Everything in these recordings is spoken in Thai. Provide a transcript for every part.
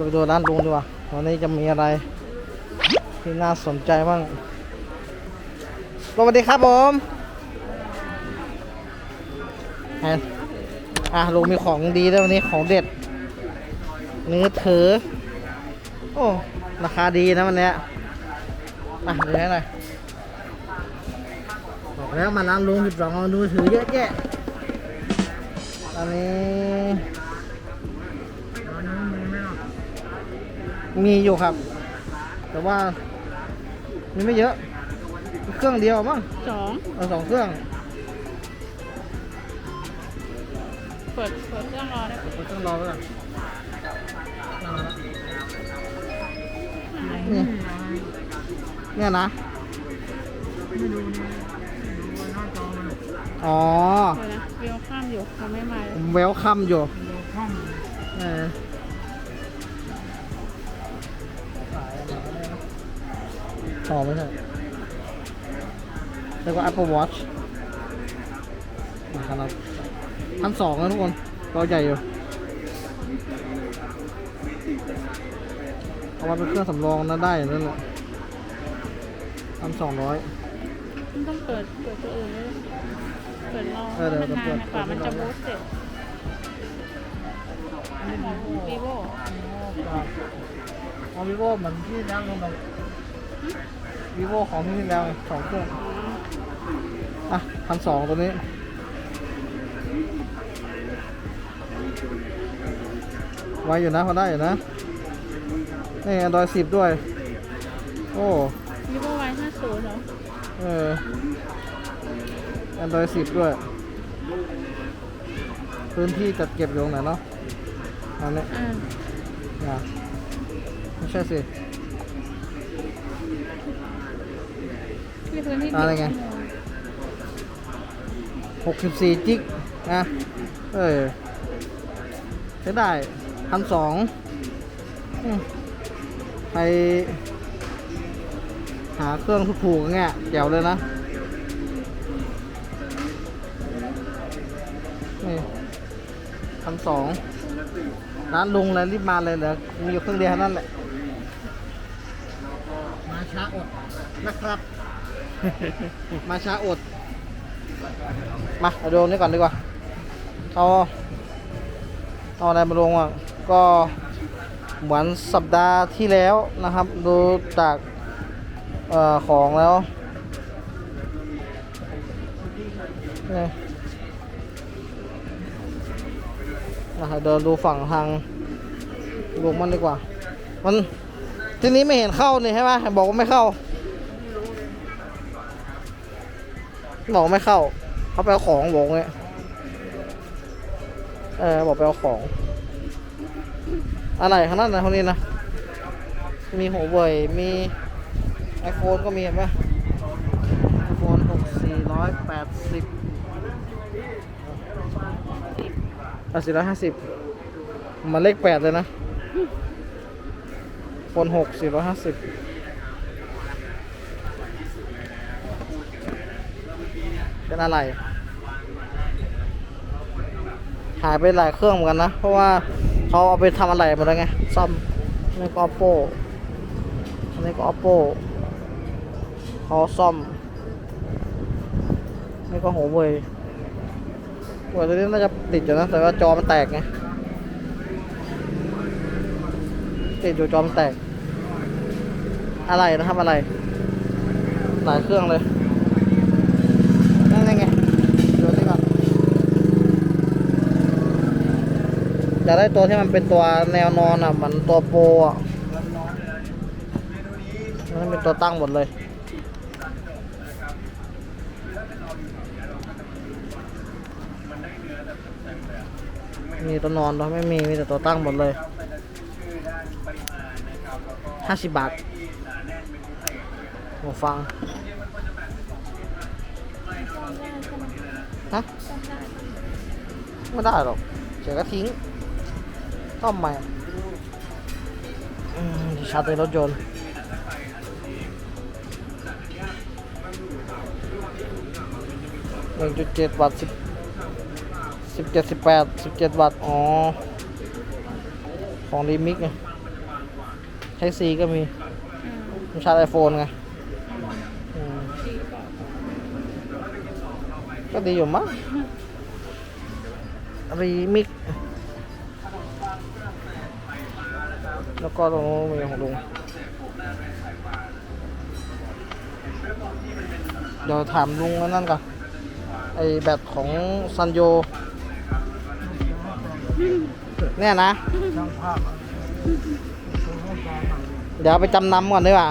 เราไปดูร้านลุงดีกว่าวันนี้จะมีอะไร ที่น่าสนใจบ้างสวัสดีครับผมเห็นอะลุงมีของดีด้วยวันนี้ของเด็ดเนื้อเถอโอ้ราคาดีนะวันนี้อะเดี๋ยวให้หน่อยบอกแล้วมาร้านลุงสิบสองมือถือเยอะแยะตอนนี้ มีอยู่ครับ แต่ว่ามีไม่เยอะ เครื่องเดียวมั้งสองเอาสองเครื่องเปิดเปิดเครื่องรอได้เปิดเครื่องรอไว้ก่อนเอาละไหนนี่เนี่ยนะ อ๋อ เดี๋ยวนะวิวข้ามอยู่เขาไม่มาเลยเวลคัมอยู่เออ ต่อไม่ใช่แล้วก็ Apple Watch นะครับพันสองนะทุกคนตัวใหญ่อยู่ เอาไว้เป็นเครื่องสำรองนะได้อย่างนั่นแหละพันสองร้อยมันต้องเปิดเปิดตัวอื่นด้วยเปิดรอเออเดี๋ยวมันนานเปิดกว่ามันจะเปิดบูสต์เสร็จอันนี้ของวีโวของวิโวเหมือนที่แล้วลงไป วิโวของที่แล้วสองเครื่องอะพันสองตัวนี้ไวอยู่นะพอได้อยู่นะนี่ Android 10ด้วย โอ้วีโวไวห้าศูนย์เหรอ เออ Android 10ด้วย พื้นที่จัดเก็บอยู่ตรงไหนเนาะอันนี้อ่าอย่าไม่ใช่สิ ที่พื้นที่อะไรไง64จิกนะเออใช้ได้พันสองใครหาเครื่องถูกๆอย่างเงี้ยเจ๋วเลยนะนี่พันสองร้านลุงเลยรีบมาเลยเหลือมีอยู่เครื่องเดียวเท่านั้นแหละมา ช้าอดนะครับ มาช้าอด มาเอาดูนี่ก่อนดีกว่าเอาเอาอะไรมาลงอะ ก็เหมือนสัปดาห์ที่แล้วนะครับ ดูจากเอ่อของแล้วนี่นะครับเดินดูฝั่งทางลงมันดีกว่า มัน ที่นี้ไม่เห็นเข้านี่ใช่ไหมบอกว่าไม่เข้า บอกไม่เข้า เขาไปเอาของบอกเนี่ยเออบอกไปเอาของ อะไรข้างนั้นนะคนนี้นะ มีหัวเว่ยมี iPhone ก็มีเห็นไหม iPhone 6 480แปดสี่ร้อยห้าสิบมันเลขแปดเลยนะ iPhone 6 450เป็นอะไร หายไปหลายเครื่องเหมือนกันนะ เพราะว่าเขาเอาไปทำอะไรหมดแล้วไง ซ่อมนนี้ก็ oppo อันนี้ก็ oppo เขาซ่อมนี่ก็หัวเว่ยหัวตัวนี้น่าจะติดอยู่นะ แต่ว่าจอมันแตกไง ติดอยู่จอมแตก อะไรนะทำอะไร หลายเครื่องเลยนั่นไงดูนี่ก่อนอยากได้ตัวที่มันเป็นตัวแนวนอนอะเหมันตัวโปรอะมันเป็นตัวตั้งหมดเลยมีตัวนอนด้วยไม่มี มีแต่ตัวตั้งหมดเลย ห้าสิบบาทหูฟังฮะไม่ได้หรอกเสียก็ทิ้งต้อมใหม่อืมชาร์จในรถยนต์หนึ่งจุดเจ็ดวัตต์สิบสิบเจ็ดสิบแปดสิบเจ็ดวัตต์อ๋อ ของรีมิกไง ไทซีก็มีอืมมันชาร์จไอโฟนไงอืมดีกว่าก็ดีอยู่มั้งรีมิก แล้วก็ตรงนู้นมีของลุงเดี๋ยวถามลุงอันนั่นก่อน ไอแบตของซันโย เนี่ยนะ เดี๋ยวเอาไปจำนำก่อนดีกว่า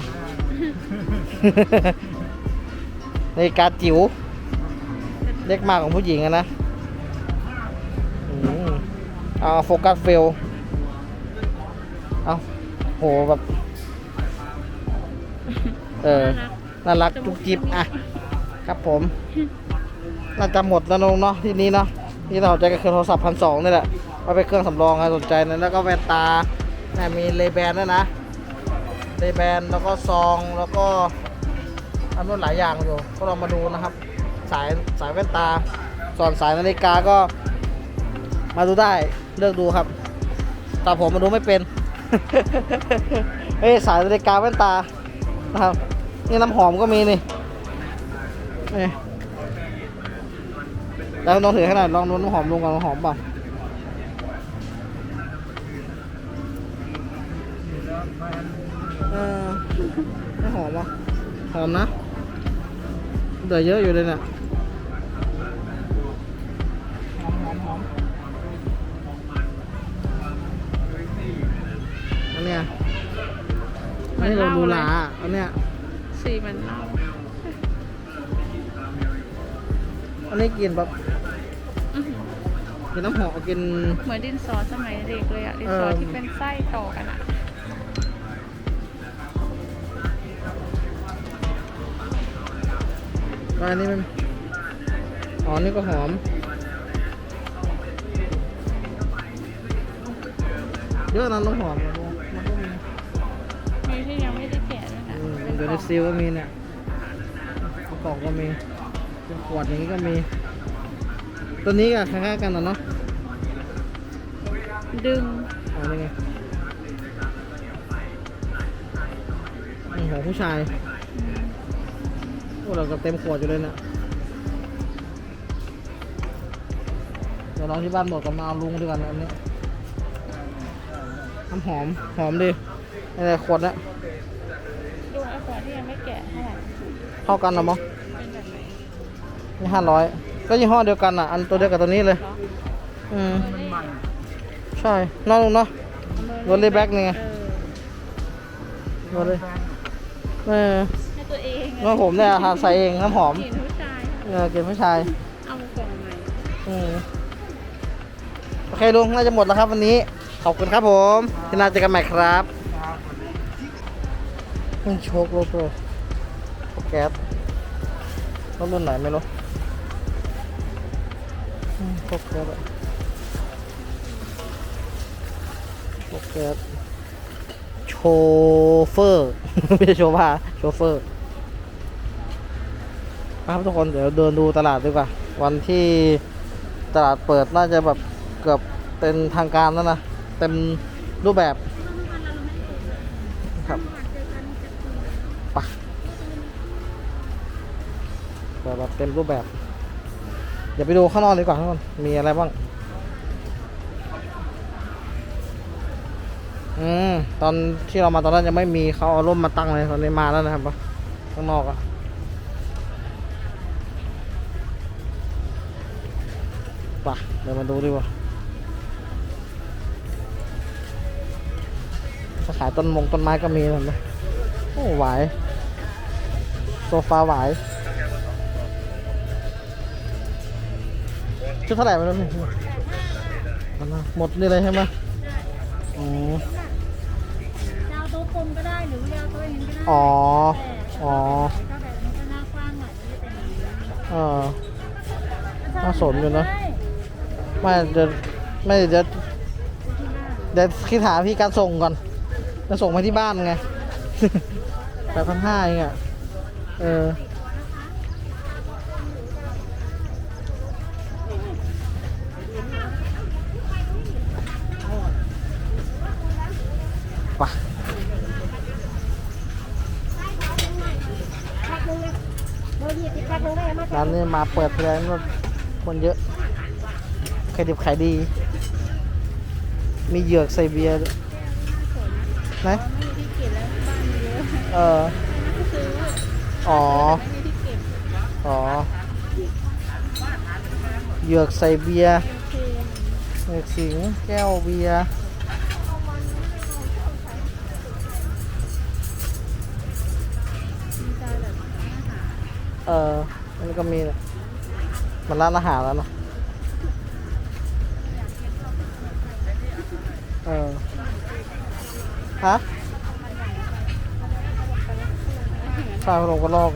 นาฬิกาจิ๋วเล็กมากของผู้หญิงอะนะอืมเอาโฟกัสเฟล เอาโหแบบ เออ น่ารักจุกจิบอะ ครับผม น่าจะหมดแล้วน้องเนาะที่นี้เนาะที่เราใจก็คือโทรศัพท์พันสองนี่แหละเอาไปเครื่องสำรองใครสนใจนะแล้วก็แว่นตาแม่มีเลแบนด้วยนะ เลแบนแล้วก็ซองแล้วก็อันนู้นหลายอย่างอยู่ ก็ลองมาดูนะครับ สายสายแว่นตา ส่วนสายนาฬิกาก็ มาดูได้เลือกดูครับ แต่ผมมาดูไม่เป็นเอ้ยสายนาฬิกาแว่นตานะครับนี่น้ำหอมก็มีนี่นี่แล้วลองถือให้หน่อยลองดูน้ำหอมลงกับน้ำหอมเปล่าอ ไม่หอมอะหอมนะเหลือเยอะอยู่เลยเนี่ยหอมหอมหอมอันเนี้ยเหมือัอนนนี้เหเราล้าดูหเลลายอะอันเนี้ยสีเหมือนเหล้าอันนี้กินแบบอื้อหือกินน้ำหอมกิน เหมือนดินสอสมัยเด็กเลยอะดินสอเออที่เป็นไส้ต่อกันอะ อันนี้มันอ๋อนี่ก็หอมเยอะนะน้ำหอมนะดูมันก็มีมีที่ยังไม่ได้แกะด้วยนะอืมเป็นเดี๋ยวกในล่องซีลก็มีเนี่ยกระป๋องก็มีเป็นขวดอย่างนี้ก็มี ตัวนี้กับคล้ายๆกันนะเนาะดึงอ๋อนี่ไงนี่ของผู้ชายอืมพ วกเราก็เต็มขวดอยู่เลยเนี่ยเดี๋ยวลองที่บ้านหมดก็มาเอาลุงด้วยกันอันนี้น้ำหอม หอมดีอะไรขวดเนี่ยดูไอ้ขวดที่ยังไม่แกะเท่าไหร่เท่ากันเหรอมั้งเป็นแบบไหนนี่ห้าร้อยก็ยี่ห้อเดียวกันอะ อันตัวเดียวกับตัวนี้เลยเหรออืมมันมันใช่น้องลุงเนาะรถ Layback นี่ไงเออมาเลยเออให้ตัวเอง น้องผมเนี่ยทาใส่เองน้ำหอมกลิ่นผู้ชายเออเก็บผู้ชาย เอากล่องใหม่อืมโอเคลุงน่าจะหมดแล้วครับวันนี้ ขอบคุณครับผมที่น่าเจอกันใหม่ครับนี่โชครถเลยโชคแก๊สรถรุ่นไหนไม่รู้อืมโชคแก๊สอะโชคแก๊สโชเฟอร์ ไม่ใช่โชว์ผ้าโชเฟอร์ ครับทุกคนเดี๋ยวเดินดูตลาดดีกว่า วันที่ตลาดเปิดน่าจะแบบเกือบเป็นทางการแล้วนะ เต็มรูปแบบครับไปะแบบเต็มรูปแบบ เดี๋ยวไปดูข้างนอกดีกว่าทุกคนมีอะไรบ้างอืมตอนที่เรามาตอนนั้นยังไม่มีเขาเอาร่มมาตั้งเลยตอนนี้มาแล้วนะครับข้างนอกอะ ดี๋ยวมาดูดีกว่าจะขายต้นมงต้นไม้ก็มีเห็นไหมโอ้หวายโซฟาหวายชุดเท่าไหร่ไม่รู้นี่หมดนี่เลยใช่ไหมอ๋อยาวโต๊ะกลมก็ได้หรือยาวโต๊ะอย่างนี้ก็ได้อ๋อแต่อ๋อถ้าแบบนี้ก็หน้ากว้างหน่อยจะได้เป็นอย่างนี้ เออน่าสนอยู่นะ ไม่จะไม่เดี๋เดี๋ยวคิดหาพี่การส่งก่อน จะส่งไปที่บ้านไงแปดพันห้าเองอะ เออปร้านนี้มาเปิดเพลงคนเยอะายดิบขายดี มีเหยือกใส่เบียร์ด้วยไหนไม่มีที่เก็บแล้วบ้านเยอะเออก็ซื้ออ๋อ ไม่มีที่เก็บอ๋อ เหยือกใส่เบียร์เคเหยือกสิงแก้วเบียร์มีใจแบบอาหารเอออันนี้ก็มีนะมันร้านอาหารแล้วเนาะ เออฮะใช่พลงก็ลอก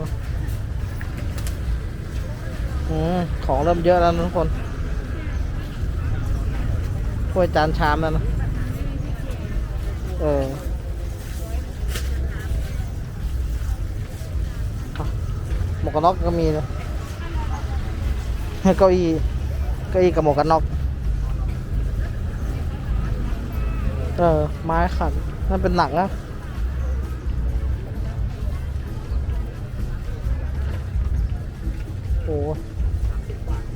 อืมของเริ่มเยอะแล้วนะทุกคนถ้วยจานชามแล้วนะเอออะหมวกกันน็อกก็มีนะเก้าอี้เก้าอี้กับหมวกกันน็อก เออ ไม้ขัดนั่นเป็นหนังนะโอ้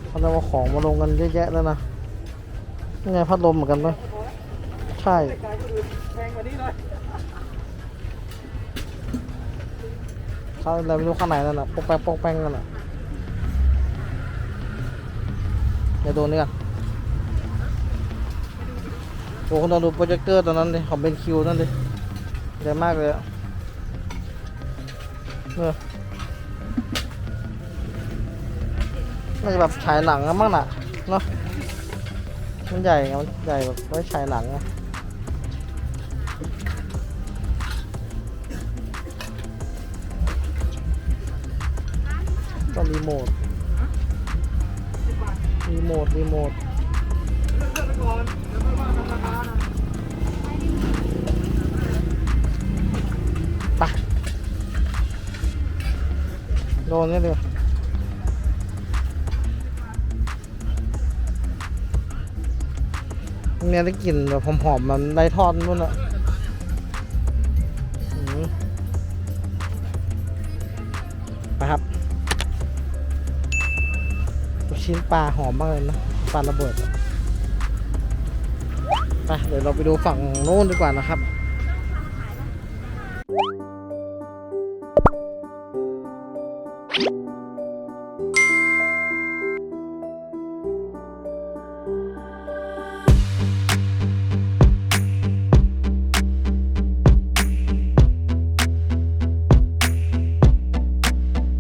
เขาจะมาของมาลงกันเยอะแยะแล้วนะนี่ไงพัดลมเหมือนกันปะใช่ เขาอะไรไม่รู้ข้างในนั่นน่ะปอกแป๊กปอกแป้งกันน่ะเดี๋ยวโดูนี่กัน โอ้คุณต้องดูโปรเจคเตอร์ตัวนั้นดิของเป็นคิวนั่นดิใหญ่มากเลยอะเนี่ยน่าจะแบบฉายหนังอะมั้งน่ะเนาะมันใหญ่ไงมันใหญ่แบบไว้ฉายหนังอะก็รีโมทรีโมทรีโมท โดนนี่เลยเนี่ยได้กลิ่นแบบหอมๆมันได้ทอดนู่นอะอืมไปครับลูกชิ้นปลาหอมมากเลยนะปลาระเบิดไปเดี๋ยวเราไปดูฝั่งโน้นดีกว่านะครับ